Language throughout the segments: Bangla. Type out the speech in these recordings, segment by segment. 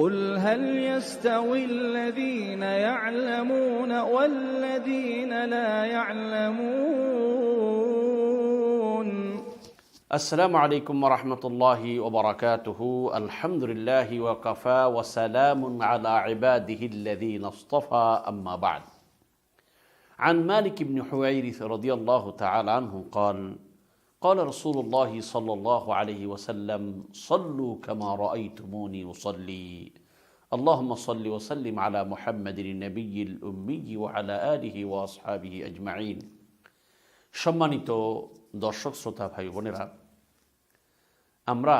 قل هل يستوي الذين يعلمون والذين لا يعلمون؟ السلام عليكم ورحمة الله وبركاته. الحمد لله وكفى وسلام على عباده الذين اصطفى. أما بعد عن مالك بن حويرث رضي الله تعالى عنه قال قال رسول الله صلى الله عليه وسلم صلوا كما رأيتموني أصلي اللهم صل وسلم على محمد النبي الأمي وعلى آله وأصحابه أجمعين সম্মানিত দর্শক শ্রোতা ভাই বোনেরা আমরা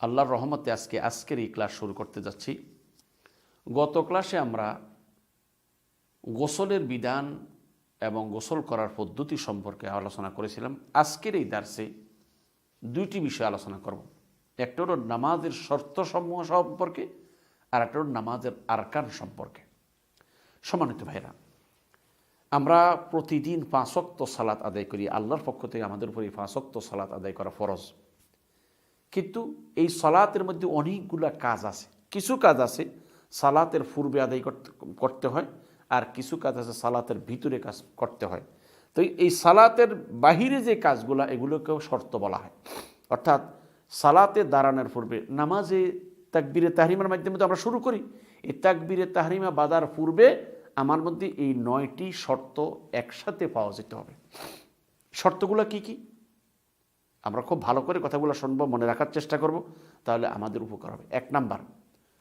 আল্লাহর রহমতে আজকে আজকের এই ক্লাস শুরু করতে যাচ্ছি গত ক্লাসে আমরা গোসলের বিধান এবং গোসল করার পদ্ধতি সম্পর্কে আলোচনা করেছিলাম। আজকের এই দার্সে দুইটি বিষয় আলোচনা করব। একটা হলো নামাজের শর্তসমূহ সম্পর্কে, আর একটা হলো নামাজের আরকান সম্পর্কে। সম্মানিত ভাইরা আমরা প্রতিদিন পাঁচক্ত সালাত আদায় করি। আল্লাহর পক্ষ থেকে আমাদের উপর এই পাঁচক্ত সালাত আদায় করা ফরজ। কিন্তু এই সালাতের মধ্যে অনেকগুলা কাজ আছে। কিছু কাজ আছে সালাতের পূর্বে আদায় করতে হয়। আর কিছু কাজ আছে সালাতের ভিতরে কাজ করতে হয়। তো এই সালাতের বাহিরে যে কাজগুলো, এগুলোকেও শর্ত বলা হয়। অর্থাৎ সালাতে দাঁড়ানোর পূর্বে নামাজে তাকবিরে তাহরিমার মাধ্যমে তো আমরা শুরু করি। এই তাকবিরে তাহরিমা বাদার পূর্বে আমার মধ্যে এই নয়টি শর্ত একসাথে পাওয়া যেতে হবে। শর্তগুলো কি কি? আমরা খুব ভালো করে কথাগুলো শুনব, মনে রাখার চেষ্টা করব, তাহলে আমাদের উপকার হবে। এক নাম্বার,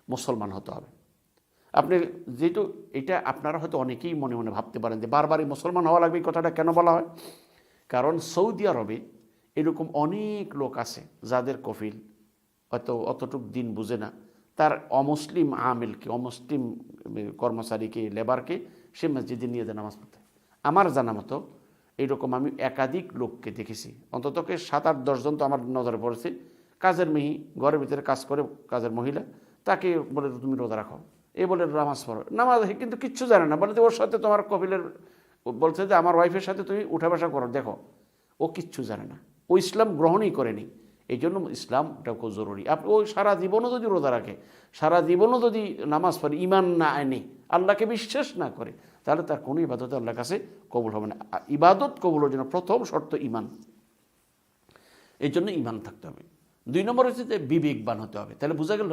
মুসলমান হতে হবে। আপনি যেহেতু এটা আপনারা হয়তো অনেকেই মনে মনে ভাবতে পারেন যে বারবারই মুসলমান হওয়া লাগবে এই কথাটা কেন বলা হয়? কারণ সৌদি আরবে এরকম অনেক লোক আছে যাদের কফিল হয়তো অতটুক দিন বুঝে না। তার অমুসলিম আমিলকে, অমুসলিম কর্মচারীকে, লেবারকে সে মসজিদে নিয়ে যায় নামাজ পড়তে। আমার জানা মতো এইরকম আমি একাধিক লোককে দেখেছি। অন্ততকে সাত আট দশজন তো আমার নজরে পড়েছে। কাজের মেহি, ঘরের ভিতরে কাজ করে কাজের মহিলা, তাকে বলে তুমি রোজা রাখো। এ বলে নামাজ পড়ো। নামাজ কিন্তু কিচ্ছু জানে না। বলে ওর সাথে তোমার কপিলের বলছে যে আমার ওয়াইফের সাথে তুমি উঠা বসা করো, দেখো। ও কিচ্ছু জানে না। ও ইসলাম গ্রহণই করেনি। এই জন্য ইসলামটা খুব জরুরি। আপনি ওই সারা জীবনও যদি রোজা রাখে, সারা জীবনও যদি নামাজ পড়ে ইমান না আনে আল্লাহকে বিশ্বাস না করে, তাহলে তার কোনো ইবাদত আল্লাহর কাছে কবুল হবে না। ইবাদত কবুলের জন্য প্রথম শর্ত ইমান এই জন্য ইমান থাকতে হবে। দুই নম্বর হচ্ছে যে বিবেকবান হতে হবে। তাহলে বোঝা গেল,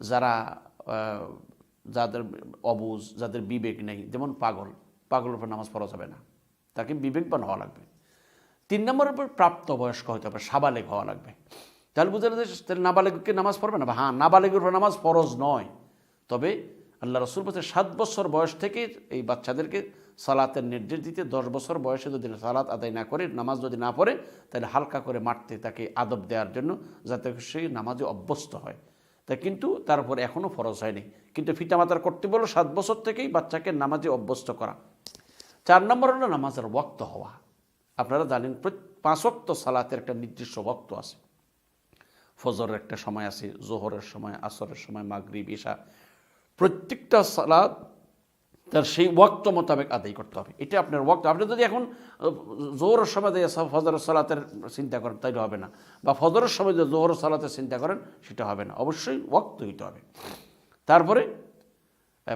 যারা যাদের অবুজ, যাদের বিবেক নেই, যেমন পাগল, পাগলের উপর নামাজ পড়া যাবে না। তাকে বিবেকবান হওয়া লাগবে। তিন নম্বরের উপর প্রাপ্তবয়স্ক হতে হবে সাবালেগ হওয়া লাগবে। তাহলে বুঝা যায় তাহলে নাবালেগকে নামাজ পড়বে না? হ্যাঁ নাবালেগের উপর নামাজ ফরজ নয়। তবে আল্লাহ রসুল বলছে, সাত বছর বয়স থেকে এই বাচ্চাদেরকে সালাতের নির্দেশ দিতে, দশ বছর বয়সে যদি সালাত আদায় না করে, নামাজ যদি না পড়ে, তাহলে হালকা করে মারতে তাকে আদব দেওয়ার জন্য, যাতে সেই নামাজে অভ্যস্ত হয়। তা কিন্তু তারপর এখনও ফরজ হয়নি। কিন্তু পিতামাতার কর্তব্য হলো সাত বছর থেকেই বাচ্চাকে নামাজে অভ্যস্ত করা। চার নম্বর হলো নামাজের বক্ত হওয়া। আপনারা জানেন পাঁচ সালাতের একটা নির্দিষ্ট বক্ত আছে। ফজরের একটা সময় আছে, জোহরের সময়, আসরের সময়, মাগরিব বিশা প্রত্যেকটা সালাদ তার সেই ওয়াক্ত মোতাবেক আদায় করতে হবে। এটা আপনার ওয়াক্ত। আপনি যদি এখন আহ, জোহরের সময় দিয়ে ফজরের সালাতের চিন্তা করেন তাইলে হবে না। বা ফজরের সময় যদি জোহর সালাতের চিন্তা করেন সেটা হবে না। অবশ্যই ওয়াক্ত হইতে হবে। তারপরে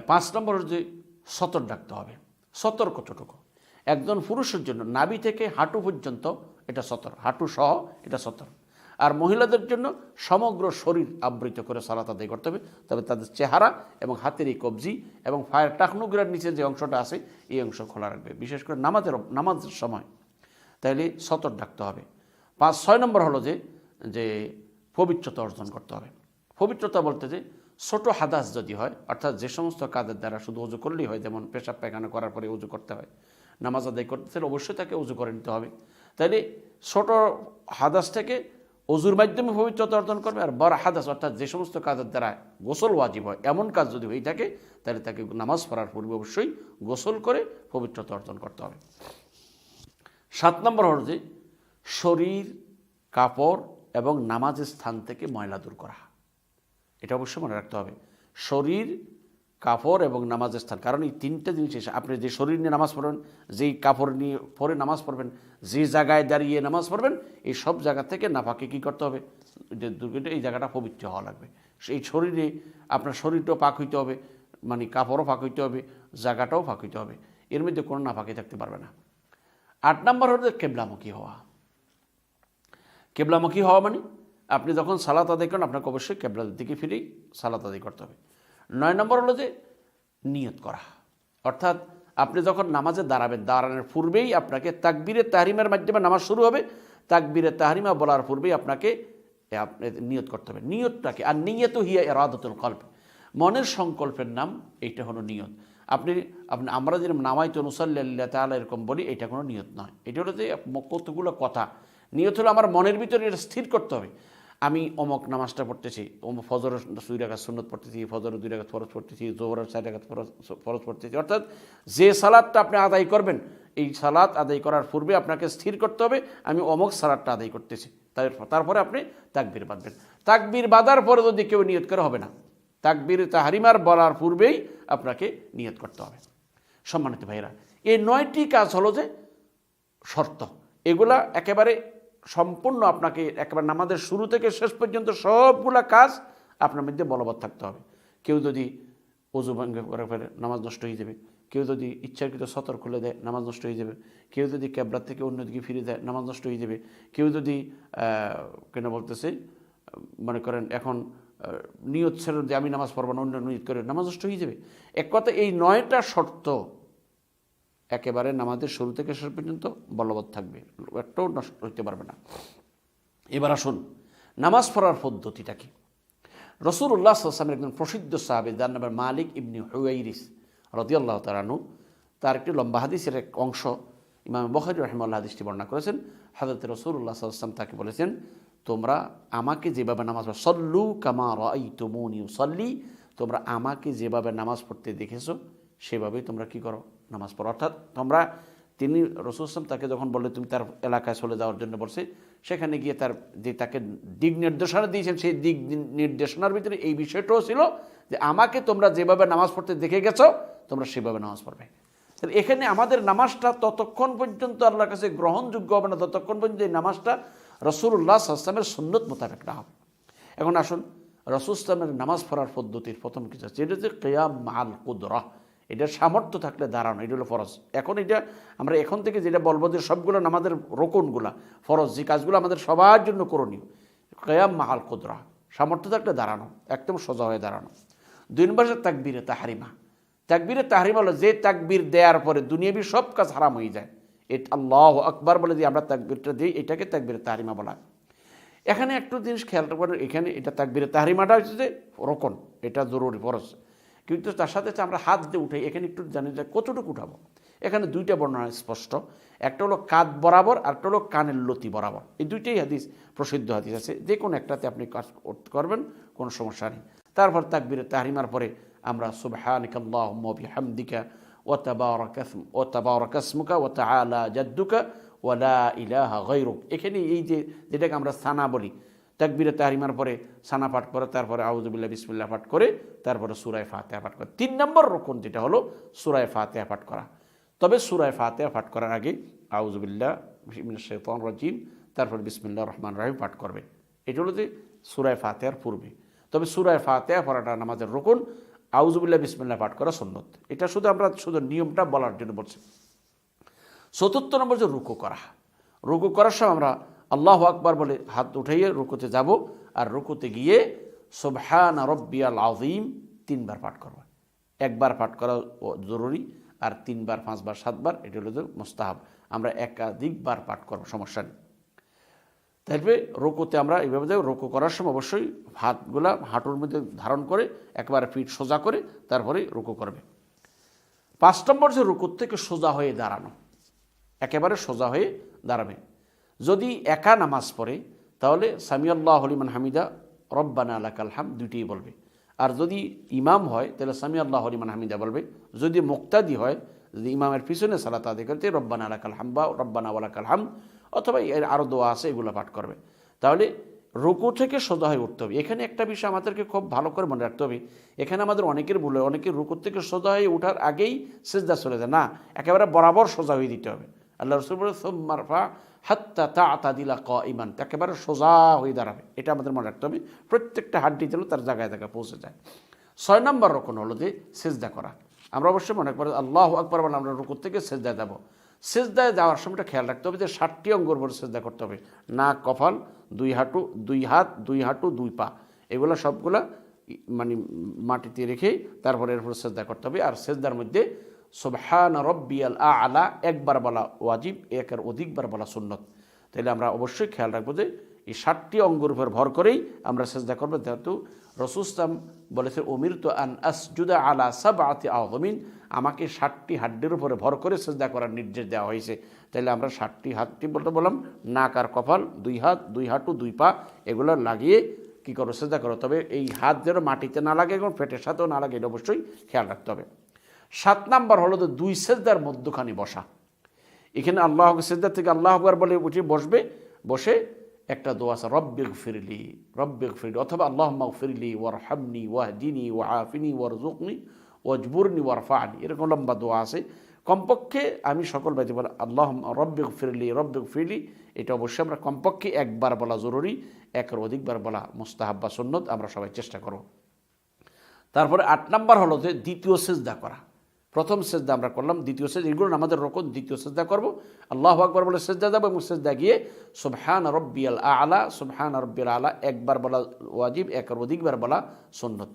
পাঁচ নম্বর যে সতর ডাকতে হবে। সতর কতটুকু? একজন পুরুষের জন্য নাভি থেকে হাঁটু পর্যন্ত এটা সতর। হাঁটু সহ এটা সতর। আর মহিলাদের জন্য সমগ্র শরীর আবৃত করে সালাত আদায় করতে হবে। তবে তাদের চেহারা এবং হাতের এই কবজি এবং ফায়ার টাকনুগুলার নিচে যে অংশটা আছে, এই অংশ খোলা রাখবে। বিশেষ করে নামাজের নামাজের সময়। তাইলে সতর ডাকতে হবে। পাঁচ, ছয় নম্বর হলো যে যে পবিত্রতা অর্জন করতে হবে। পবিত্রতা বলতে যে ছোট হাদাস যদি হয়, অর্থাৎ যে সমস্ত কাজের দ্বারা শুধু উজু করলেই হয়, যেমন পেশাব পায়খানা করার পরে উজু করতে হয়, নামাজ আদায় করতে, তাহলে অবশ্যই তাকে উজু করে নিতে হবে। তাইলে ছোট হাদাস থেকে অজুর মাধ্যমে পবিত্রতা অর্জন করবে আর বড় হাদাস, অর্থাৎ যে সমস্ত কাজের দ্বারা গোসল ওয়াজিব হয়, এমন কাজ যদি হয়ে থাকে, তাহলে তাকে নামাজ পড়ার পূর্বে অবশ্যই গোসল করে পবিত্রতা অর্জন করতে হবে। সাত নম্বর হল যে, শরীর, কাপড় এবং নামাজের স্থান থেকে ময়লা দূর করা। এটা অবশ্যই মনে রাখতে হবে। শরীর কাপড় এবং নামাজের স্থান। কারণ এই তিনটা জিনিস এসে আপনি যে শরীর নিয়ে নামাজ পড়বেন, যেই কাপড় নিয়ে পরে নামাজ পড়বেন, যে জায়গায় দাঁড়িয়ে নামাজ পড়বেন, এই সব জায়গা থেকে নাফাকে কী করতে হবে? দুর্গটা এই জায়গাটা পবিত্র হওয়া লাগবে। সেই শরীরে আপনার শরীরটাও পাক হইতে হবে মানে কাপড়ও ফাঁক হইতে হবে, জায়গাটাও ফাঁক হইতে হবে। এর মধ্যে কোনো না ফাঁকি থাকতে পারবে না। আট নম্বর হলো কেবলামুখী হওয়া। কেবলামুখী হওয়া মানে আপনি যখন সালাত আদায় করেন, আপনাকে অবশ্যই কেবলার দিকে ফিরেই সালাত আদায় করতে হবে। নয় নম্বর হলো যে নিয়ত করা। অর্থাৎ আপনি যখন নামাজে দাঁড়াবেন, দাঁড়ানোর পূর্বেই আপনাকে তাকবীরে তাহরিমের মাধ্যমে নামাজ শুরু হবে। তাকবীরে তাহরিমা বলার পূর্বেই আপনাকে আপনি নিয়ত করতে হবে। নিয়তটাকে, আর নিয়ত হিয়া এরাদতুল কল্প মনের সংকল্পের নাম এইটা হলো নিয়ত। আপনি আপনি, আমরা যেরকম নামাইতো নুসাল্লাহ তাহলে এরকম বলি এটা কোনো নিয়ত নয়। এটা হলো যে কতগুলো কথা। নিয়ত হলো আমার মনের ভিতরে এটা স্থির করতে হবে। আমি অমক নামাজটা পড়তেছি ফজরের দুই রাখাত সুন্নত পড়তেছি ফজরের দুই রাখাত ফরজ পড়তেছি জোহরের চার রাখাত ফরজ ফরজ পড়তেছি। অর্থাৎ যে সালাদটা আপনি আদায় করবেন, এই সালাদ আদায় করার পূর্বে আপনাকে স্থির করতে হবে, আমি অমক সালাদটা আদায় করতেছি। তার- তারপরে আপনি তাকবির বাঁধবেন। তাকবির বাঁধার পরে যদি কেউ নিয়ত করে, হবে না। তাকবীর তাহারিমার বলার পূর্বেই আপনাকে নিয়ত করতে হবে। সম্মানিত ভাইরা এই নয়টি কাজ হলো যে শর্ত। এগুলা একেবারে সম্পূর্ণ আপনাকে একেবারে নামাজের শুরু থেকে শেষ পর্যন্ত সবগুলা কাজ আপনার মধ্যে বলবৎ থাকতে হবে। কেউ যদি অজু ভঙ্গ করে ফেলে, নামাজ নষ্ট হয়ে যাবে। কেউ যদি ইচ্ছাকৃত সতর খুলে দেয়, নামাজ নষ্ট হয়ে যাবে। কেউ যদি ক্যাবলার থেকে অন্যদিকে ফিরে দেয় নামাজ নষ্ট হয়ে যাবে। কেউ যদি কেন বলতেছে, মনে করেন এখন নিয়ত ছেড়ে যে আমি নামাজ পড়ব না, অন্য নিয়ত করে, নামাজ নষ্ট হয়ে যাবে। এক কথা এই নয়টা শর্ত একেবারে নামাজের শুরু থেকে শেষ পর্যন্ত বলবৎ থাকবে। একটাও নষ্ট হইতে পারবে না। এবার আসুন নামাজ পড়ার পদ্ধতিটা কি? রসুল্লাহ আসলামের একজন প্রসিদ্ধ সাহাবে, যার নামের মালিক ইবনি হুয়াইরিস রদিয়াল্লাহ তারানু তার একটি লম্বা হাদিসের এক অংশ ইমাম বখারি রহমাল্লাহ হাদিসটি বর্ণনা করেছেন। হাজরত রসুল্লাহ সাল্লাম তাকে বলেছেন, তোমরা আমাকে যেভাবে নামাজ পড় সল্লু কামা রাই তুমুনি সল্লি তোমরা আমাকে যেভাবে নামাজ পড়তে দেখেছ, সেভাবেই তোমরা কি করো? নামাজ পড়ো। অর্থাৎ তোমরা তিনি রসুল আসলাম তাকে যখন বললে, তুমি তার এলাকায় চলে যাওয়ার জন্য বলছে, সেখানে গিয়ে তার যে তাকে দিক নির্দেশনা দিয়েছেন, সেই দিক নির্দেশনার ভিতরে এই বিষয়টাও ছিল যে, আমাকে তোমরা যেভাবে নামাজ পড়তে দেখে গেছো, তোমরা সেভাবে নামাজ পড়বে। তাহলে এখানে আমাদের নামাজটা ততক্ষণ পর্যন্ত আল্লাহর কাছে গ্রহণযোগ্য হবে না, ততক্ষণ পর্যন্ত এই নামাজটা রসুল্লাহ আসলামের সুন্নত মোতাবেক না হবে। এখন আসুন, রসুল ইসলামের নামাজ পড়ার পদ্ধতির প্রথম কিছু আছে। এটা হচ্ছে কেয়াম মাল কুদরা এটার সামর্থ্য থাকলে দাঁড়ানো, এটা হলো ফরজ। এখন এটা আমরা এখন থেকে যেটা বলব যে সবগুলো আমাদের রোকনগুলা, ফরজ যে কাজগুলো আমাদের সবার জন্য করণীয়, কেয়াম মাহাল কুদরা, সামর্থ্য থাকলে দাঁড়ানো, একদম সোজা হয়ে দাঁড়ানো। দুই নম্বর তাকবীরে তাহারিমা। তাকবীরে তাহারিমা হলো যে তাকবীর দেওয়ার পরে দুনিয়াবি সব কাজ হারাম হয়ে যায়। এটা আল্লাহ আকবার বলে যে আমরা তাকবীরটা দিই, এটাকে তাকবীরে তাহারিমা বলা এখানে একটু জিনিস খেয়াল করেন এখানে এটা তাকবিরে তাহারিমাটা হচ্ছে যে রোকন, এটা জরুরি, ফরজ। কিন্তু তার সাথে আমরা হাত দিয়ে উঠাই, এখানে একটু জানি যে কতটুকু উঠাবো। এখানে দুইটা বর্ণনা স্পষ্ট। একটা হলো কাঁধ বরাবর, আর একটা হলো কানের লতি বরাবর। এই দুইটাই হাদিস, প্রসিদ্ধ হাদিস আছে। যে কোনো একটাতে আপনি কাজ করবেন কোনো সমস্যা নেই। তারপর তাকবিরে তাহারিমার পরে আমরা সুবহানিকাল্লাহ বিহামদিকা ও তাবারাকাসম ও তাবারাকাসমুকা ও তাআলা জাদ্দুকা ওয়ালা ইলাহা গৈরুক এখানে এই যে, যেটাকে আমরা সানা বলি তাকবিরে তাহারিমার পরে সানা পাঠ করে তারপরে আউজুবিল্লাহ বিসমিল্লাহ পাঠ করে, তারপরে সুরায় ফাতেহা পাঠ করে। তিন নম্বর রকম যেটা হলো সুরায় ফাতেহা পাঠ করা। তবে সুরায় ফাতেহা পাঠ করার আগে আউজুবিল্লাহ শেতন রাজিম, তারপরে বিসমিল্লাহ রহমান রাহিম পাঠ করবে। এটা হলো যে সুরায় ফাতেহার পূর্বে। তবে সুরায় ফাতেহা পড়াটা নামাজের রকম আউজুবিল্লাহ বিসমিল্লাহ পাঠ করা সন্ন্যত এটা শুধু আমরা শুধু নিয়মটা বলার জন্য বলছি। চতুর্থ নম্বর যে রুকু করা। রুকু করার সময় আমরা আল্লাহ আকবার বলে হাত উঠাইয়ে রুকুতে যাব আর রুকুতে গিয়ে সোবহান রব্বিয়াল আজিম তিনবার পাঠ করব। একবার পাঠ করা জরুরি আর তিনবার, পাঁচবার, সাতবার, এটা হলো মোস্তাহাব। আমরা একাধিকবার পাঠ করব, সমস্যা নেই। তারপরে রোকোতে আমরা এইভাবে যাই, রোকো করার সময় অবশ্যই হাতগুলা হাঁটুর মধ্যে ধারণ করে একবারে পিঠ সোজা করে তারপরে রুকু করবে। পাঁচ নম্বর যে রুকুর থেকে সোজা হয়ে দাঁড়ানো, একেবারে সোজা হয়ে দাঁড়াবে। যদি একা নামাজ পড়ে তাহলে সামিয়াল্লাহ হলিমান হামিদা রব্বানা আলাকাল হাম দুইটিই বলবে। আর যদি ইমাম হয় তাহলে সামি আল্লাহ হলিমান হামিদা বলবে। যদি মুক্তাদি হয় যদি ইমামের পিছনে সালাত আদায় করতে রব্বানা আলাকাল হাম বা রব্বানা ওয়ালাকাল হাম অথবা এর আরও দোয়া আছে এগুলো পাঠ করবে। তাহলে রুকু থেকে সোজা হয়ে উঠতে হবে। এখানে একটা বিষয় আমাদেরকে খুব ভালো করে মনে রাখতে হবে। এখানে আমাদের অনেকের ভুল হয়। অনেকের রুকু থেকে সোজা হয়ে ওঠার আগেই সেজদা চলে যায়। না একেবারে বরাবর সোজা হয়ে দিতে হবে। আল্লাহ রসুল বলে, "সুম্মা রফা হাত্তা তা আতা দিলা ক ইমান একেবারে সোজা হয়ে দাঁড়াবে। এটা আমাদের মনে রাখতে হবে। প্রত্যেকটা হাড্ডি যেন তার জায়গায় জায়গায় পৌঁছে যায়। ছয় নম্বর রকম হলো যে সেজদা করা। আমরা অবশ্যই মনে করি, আল্লাহ আকবর বলে আমরা রুকুর থেকে সেজদায় যাব। সেজদায় যাওয়ার সময়টা খেয়াল রাখতে হবে যে ষাটটি অঙ্গর উপর সেজদা করতে হবে। নাক, কপাল, দুই হাঁটু, দুই হাত, দুই হাঁটু, দুই পা। এগুলো সবগুলা মানে মাটিতে রেখে তারপরে এর উপর সেজদা করতে হবে। আর সেজদার মধ্যে সুবহান রব্বিয়াল আলা, একবার বলা ওয়াজিব, একের অধিকবার বলা সুন্নত। তাহলে আমরা অবশ্যই খেয়াল রাখব যে এই ষাটটি অঙ্গের উপর ভর করেই আমরা সেজদা করব। যেহেতু রসুস্তাম বলেছে অমির তো আন আসজুদা আলা সাব আতি আহমিন আমাকে ষাটটি হাড্ডির উপরে ভর করে সেজদা করার নির্দেশ দেওয়া হয়েছে। তাহলে আমরা ষাটটি হাতটি বলতে বললাম, নাক আর কপাল, দুই হাত, দুই হাঁটু, দুই পা, এগুলো লাগিয়ে কী করো, সেজদা করো। তবে এই হাত যেন মাটিতে না লাগে এবং পেটের সাথেও না লাগে, এটা অবশ্যই খেয়াল রাখতে হবে। সাত নাম্বার হলো যে দুই সেজদার মধ্যখানে বসা। এখানে আল্লাহ সেজদার থেকে আল্লাহ আকবর বলে উঠে বসবে, বসে একটা দোয়া আছে, রব্বেগ ফিরলি রব্বেগ ফিরলি অথবা আল্লাহ ফিরলি ওয়ার হামনি ওয়াহদিনী ওয়া আফিনি ওয়ার জুকনি ওয়াজবুরনি ওয়ার ফানি এরকম লম্বা দোয়া আছে। কমপক্ষে আমি সকল বাইতে বলে আল্লাহ রব্বেগ ফিরলি রব্বেগ ফিরলি এটা অবশ্যই আমরা কমপক্ষে একবার বলা জরুরি, একের অধিকবার বলা মুস্তাহাব্বা সুন্নত, আমরা সবাই চেষ্টা করব। তারপরে আট নাম্বার হলো যে দ্বিতীয় সেজদা করা। প্রথম সেজদা আমরা করলাম, দ্বিতীয় সেজ এগুলো আমাদের রকম দ্বিতীয় সেজদা করব। আল্লাহ আকবর বলে সেজদা যাব এবং সেজদা গিয়ে সুবহান রব্বিয়াল আলা, সুবহান রব্বিয়াল আলা, একবার বলা ওয়াজিব একের অধিকবার বলা সুন্নত।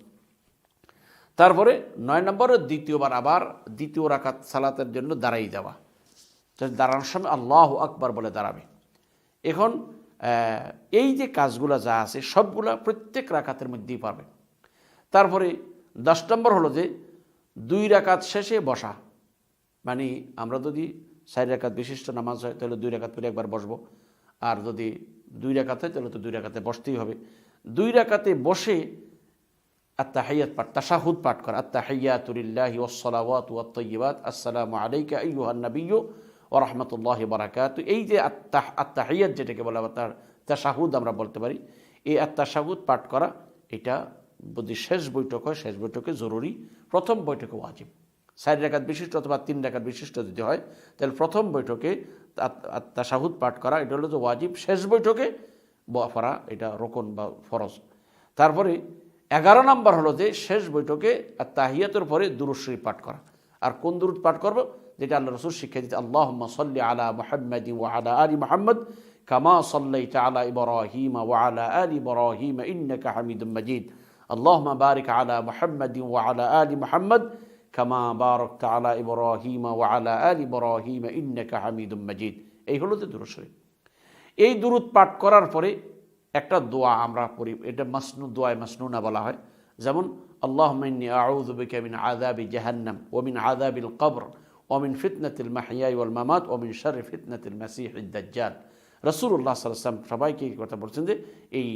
তারপরে নয় নম্বরে দ্বিতীয়বার আবার দ্বিতীয় রাকাত সালাতের জন্য দাঁড়াই দেওয়া দাঁড়ানোর সময় আল্লাহ আকবার বলে দাঁড়াবে। এখন এই যে কাজগুলো যা আছে, সবগুলা প্রত্যেক রাকাতের মধ্যেই পাবে তারপরে দশ নম্বর হলো যে দুই রাকাত শেষে বসা। মানে আমরা যদি চার রাকাত বিশিষ্ট নামাজ হয়, তাহলে দুই রাকাত পরে একবার বসবো। আর যদি দুই রাকাত হয়, তাহলে তো দুই রাকাতে বসতেই হবে। দুই রাকাতে বসে আত্মাহাইয়াত পাঠ, তাশাহুদ পাঠ করা। আত্মাহাইয়াতুলিল্লাহি ওয়াসসালাওয়াত ওয়াত আসসালামু আলাইকা আইয়ুহান নাবিয়্যু ওয়া রাহমাতুল্লাহি বারাকাতু। এই যে আত্মাহ আত্মাহাইয়াত যেটাকে বলা তার তাশাহুদ আমরা বলতে পারি। এই আত্মাশাহুদ পাঠ করা, এটা যদি শেষ বৈঠক হয়, শেষ বৈঠকে জরুরি প্রথম বৈঠকে ওয়াজিব। চার রেখাত বিশিষ্ট অথবা তিন রেখাত বিশিষ্ট যদি হয়, তাহলে প্রথম বৈঠকে তাশাহুদ পাঠ করা, এটা হলো যে ওয়াজিব। শেষ বৈঠকে পড়া এটা রোকন বা ফরজ। তারপরে এগারো নম্বর হলো যে শেষ বৈঠকে আর তাহিয়াতের পরে দুরুশ্রী পাঠ করা। আর কোন দুরুদ পাঠ করব? যেটা আল্লাহ রসুল শিক্ষা দিতে আল্লাহ সাল্লি আলা মোহাম্মদ ও আলা আলী মোহাম্মদ কামা সাল্লাই আলা ইবরাহিম ও আলা আলী ইবরাহিম ইন্নাকা হামিদুম মজিদ। اللهم بارك على محمد وعلى آل محمد كما باركت على إبراهيم وعلى آل إبراهيم إنك حميد مجيد এই হলো যে দুরুদ এই দুরুদ পাঠ করার পরে একটা দোয়া আমরা পড়ি এটা মাসনু দোয়ায় মাসনুনা বলা হয় যেমন আল্লাহ মিন্নি আউযু বিকা মিন আযাবি জাহান্নাম ওয়া মিন আযাবিল কবর ওয়া মিন ফিতনাতিল মাহইয়া ওয়াল মামাত ওয়া মিন আলাইহি ওয়াসাল্লাম সবাইকে এই কথা বলছেন যে এই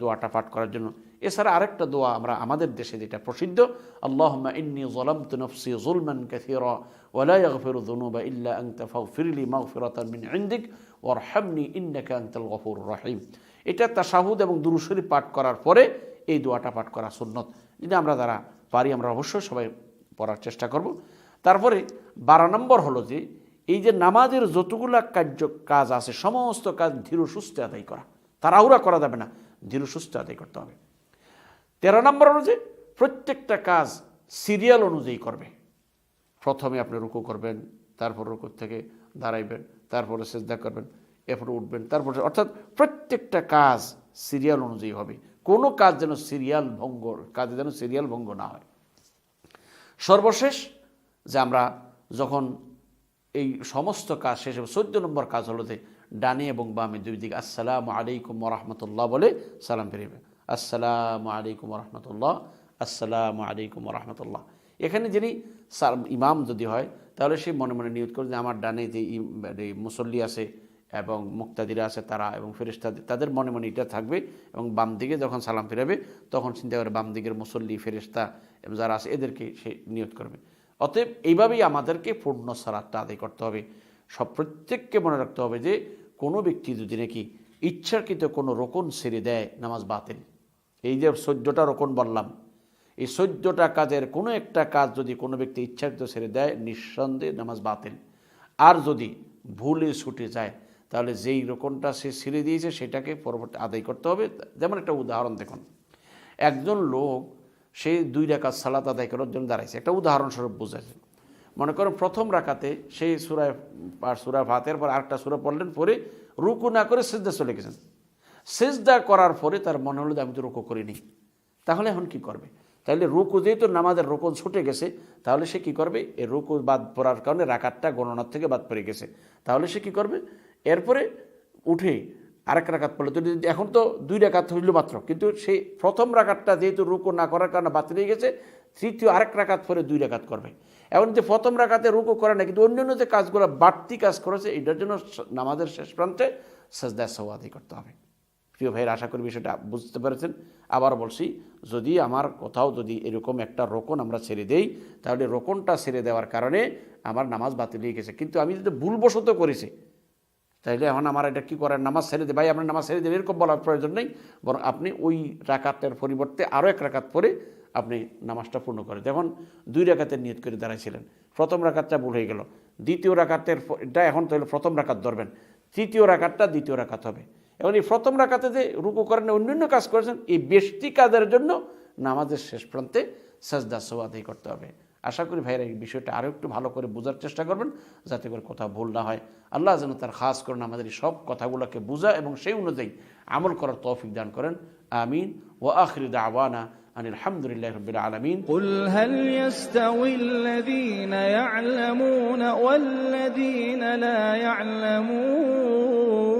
দোয়াটা পাঠ করার জন্য। এছাড়া আরেকটা দোয়া আমরা আমাদের দেশে যেটা প্রসিদ্ধ, আল্লাহুম্মা ইন্নী যালামতু নাফসি যুলমান কাসীরা ওয়া লা ইয়াগফিরু যুনুবা ইল্লা আনতা ফাগফিরলি মাগফিরাতান মিন ইনদিক ওয়ারহামনি ইন্নাকা আনতাল গফুরুর রহিম। এটা তাশাহুদ এবং দুরুশরী পাঠ করার পরে এই দোয়াটা পাঠ করা সুন্নত। যদি আমরা যারা পারি আমরা অবশ্যই সবাই পড়ার চেষ্টা করব। তারপরে বারো নম্বর হলো যে এই যে নামাজের যতগুলা কার্য কাজ আছে, সমস্ত কাজ ধীর সুস্থে আদায় করা। তাড়াহুড়া করা যাবে না, ধীর সুস্থে আদায় করতে হবে। তেরো নম্বর অনুযায়ী প্রত্যেকটা কাজ সিরিয়াল অনুযায়ী করবে। প্রথমে আপনি রুকু করবেন, তারপর রুকু থেকে দাঁড়াইবেন, তারপরে সেজদা করবেন, এরপরে উঠবেন, তারপরে অর্থাৎ প্রত্যেকটা কাজ সিরিয়াল অনুযায়ী হবে। কোনো কাজ যেন সিরিয়াল ভঙ্গ, কাজে যেন সিরিয়াল ভঙ্গ না হয়। সর্বশেষ যে আমরা যখন এই সমস্ত কাজ শেষ হবে। চোদ্দ নম্বর কাজ হলো যে ডানে এবং বামে দুই দিকে আসসালামু আলাইকুম রহমতুল্লাহ বলে সালাম ফিরিবে আসসালামু আলাইকুম রহমতুল্লাহ, আসসালামু আলাইকুম রহমতুল্লাহ। এখানে যিনি ইমাম যদি হয়, তাহলে সে মনে মনে নিয়োগ করে যে আমার ডানে যে মুসল্লি আছে এবং মুক্তাদিরা আছে তারা এবং ফেরেশতাদের তাদের মনে মনে এটা থাকবে এবং বাম দিকে যখন সালাম ফিরাবে, তখন চিন্তা করে বাম দিকের মুসল্লি, ফেরেশতা এবং যারা আছে, এদেরকে সে নিয়োগ করবে। অতএব এইভাবেই আমাদেরকে পূর্ণ সালাদটা আদায় করতে হবে। সব প্রত্যেককে মনে রাখতে হবে যে, কোনো ব্যক্তি যদি নাকি ইচ্ছাকৃত কোনো রোকন সেরে দেয় নামাজ বাতিল, এই যে চোদ্দোটা রোকন বললাম, এই চোদ্দোটা কাজের কোনো একটা কাজ যদি কোনো ব্যক্তি ইচ্ছাকৃত সেরে দেয়, নিঃসন্দেহে নামাজ বাতিল। আর যদি ভুলে ছুটে যায়, তাহলে যেই রোকনটা সে ছেড়ে দিয়েছে, সেটাকে পরবর্তী আদায় করতে হবে। যেমন একটা উদাহরণ দেখুন, একজন লোক সে দুই রাকাত সালাত আদায় করার জন্য দাঁড়াইছে। একটা উদাহরণস্বরূপ বুঝাচ্ছে মনে করুন, প্রথম রাকাতে সেই সুরায় আর সুরা ভাতের পর আরেকটা সুরা পড়লেন পরে রুকু না করে সেজদা চলে গেছেন। সেজদা করার পরে তার মনে হলো যে আমি তো রুকু করিনি। তাহলে এখন কি করবে? তাহলে রুকু যেহেতু নামাজের রোকন ছুটে গেছে, তাহলে সে কি করবে? এই রুকু বাদ পড়ার কারণে রাকাতটা গণনার থেকে বাদ পড়ে গেছে। তাহলে সে কি করবে? এরপরে উঠে আরেক রাকাত পড়ল। তো এখন তো দুই রাকাত হইল মাত্র, কিন্তু সেই প্রথম রাকাতটা যেহেতু রুকু না করার কারণে বাতিল হয়ে গেছে, তৃতীয় আরেক রাকাত পরে দুই রাকাত করবে। এখন যে প্রথম রাকাতে রুকু করে না কিন্তু অন্যান্য যে কাজগুলো বাড়তি কাজ করেছে, এটার জন্য নামাজের শেষ প্রান্তে সাজদা সওয়াদি করতে হবে। প্রিয় ভাইয়ের, আশা করি বিষয়টা বুঝতে পেরেছেন। আবার বলছি, যদি আমার কোথাও যদি এরকম একটা রোকন আমরা ছেড়ে দেই, তাহলে রোকনটা ছেড়ে দেওয়ার কারণে আমার নামাজ বাতিল হয়ে গেছে। কিন্তু আমি যদি ভুলবশত করেছি তাইলে এখন আমার এটা কী করেন? নামাজ ছেড়ে দেবে ভাই, আপনার নামাজ ছেড়ে দেবে এরকম বলার প্রয়োজন নেই। বরং আপনি ওই রাকাতের পরিবর্তে আরও এক রাকাত পরে আপনি নামাজটা পূর্ণ করে দেখুন, দুই রাকাতের নিয়ত করে দাঁড়াইছিলেন। প্রথম রাকাতটা ভুল হয়ে গেল। দ্বিতীয় রাকাতের এটা এখন তাহলে প্রথম রাকাত ধরবেন। তৃতীয় রাকাতটা দ্বিতীয় রাকাত হবে। এবং এই প্রথম রাকাতে যে রুকু করেন অন্যান্য কাজ করেছেন, এই বেশটি কাজের জন্য নামাজের শেষ প্রান্তে সাজদা সোয়াদাই করতে হবে। আশা করি ভাইরা এই বিষয়টা আরও একটু ভালো করে বোঝার চেষ্টা করবেন যাতে করে কোথাও ভুল না হয় আল্লাহ যেন তার খাস করেন আমাদের এই সব কথাগুলোকে বোঝা এবং সেই অনুযায়ী আমল করার তৌফিক দান করেন আমিন ও আখরি দাওয়ানা আনিল হামদুলিল্লাহ রবিল আলমিন قل هل يستوي الذين يعلمون والذين لا يعلمون